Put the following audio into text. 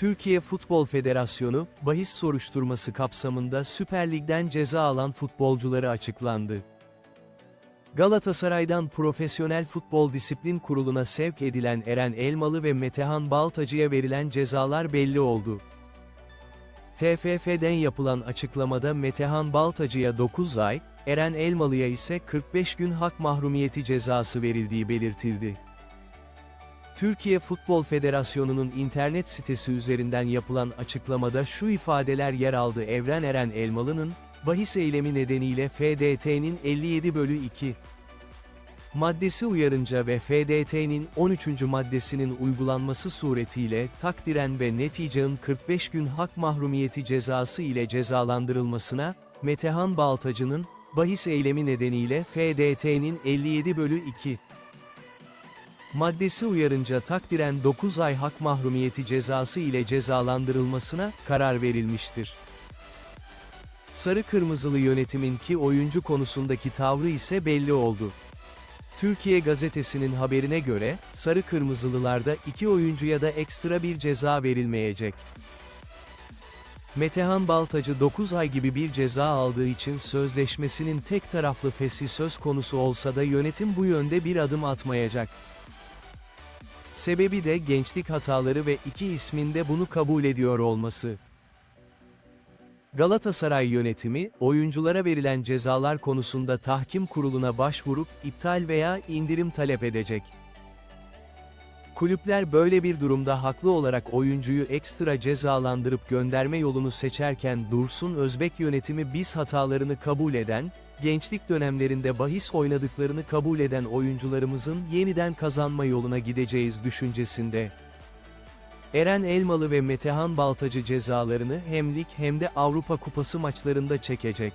Türkiye Futbol Federasyonu, bahis soruşturması kapsamında Süper Lig'den ceza alan futbolcuları açıklandı. Galatasaray'dan Profesyonel Futbol Disiplin Kurulu'na sevk edilen Eren Elmalı ve Metehan Baltacı'ya verilen cezalar belli oldu. TFF'den yapılan açıklamada Metehan Baltacı'ya 9 ay, Eren Elmalı'ya ise 45 gün hak mahrumiyeti cezası verildiği belirtildi. Türkiye Futbol Federasyonu'nun internet sitesi üzerinden yapılan açıklamada şu ifadeler yer aldı Evren Eren Elmalı'nın, bahis eylemi nedeniyle FDT'nin 57 bölü 2 maddesi uyarınca ve FDT'nin 13. maddesinin uygulanması suretiyle takdiren ve neticenin 45 gün hak mahrumiyeti cezası ile cezalandırılmasına, Metehan Baltacı'nın, bahis eylemi nedeniyle FDT'nin 57 bölü 2 maddesi uyarınca takdiren 9 ay hak mahrumiyeti cezası ile cezalandırılmasına karar verilmiştir. Sarı Kırmızılı yönetimin ki oyuncu konusundaki tavrı ise belli oldu. Türkiye gazetesinin haberine göre, Sarı Kırmızılılarda iki oyuncuya da ekstra bir ceza verilmeyecek. Metehan Baltacı 9 ay gibi bir ceza aldığı için sözleşmesinin tek taraflı feshi söz konusu olsa da yönetim bu yönde bir adım atmayacak. Sebebi de gençlik hataları ve iki isminde bunu kabul ediyor olması. Galatasaray yönetimi, oyunculara verilen cezalar konusunda tahkim kuruluna başvurup iptal veya indirim talep edecek. Kulüpler böyle bir durumda haklı olarak oyuncuyu ekstra cezalandırıp gönderme yolunu seçerken Dursun Özbek yönetimi biz hatalarını kabul eden, gençlik dönemlerinde bahis oynadıklarını kabul eden oyuncularımızın yeniden kazanma yoluna gideceğiz düşüncesinde. Eren Elmalı ve Metehan Baltacı cezalarını hem lig hem de Avrupa Kupası maçlarında çekecek.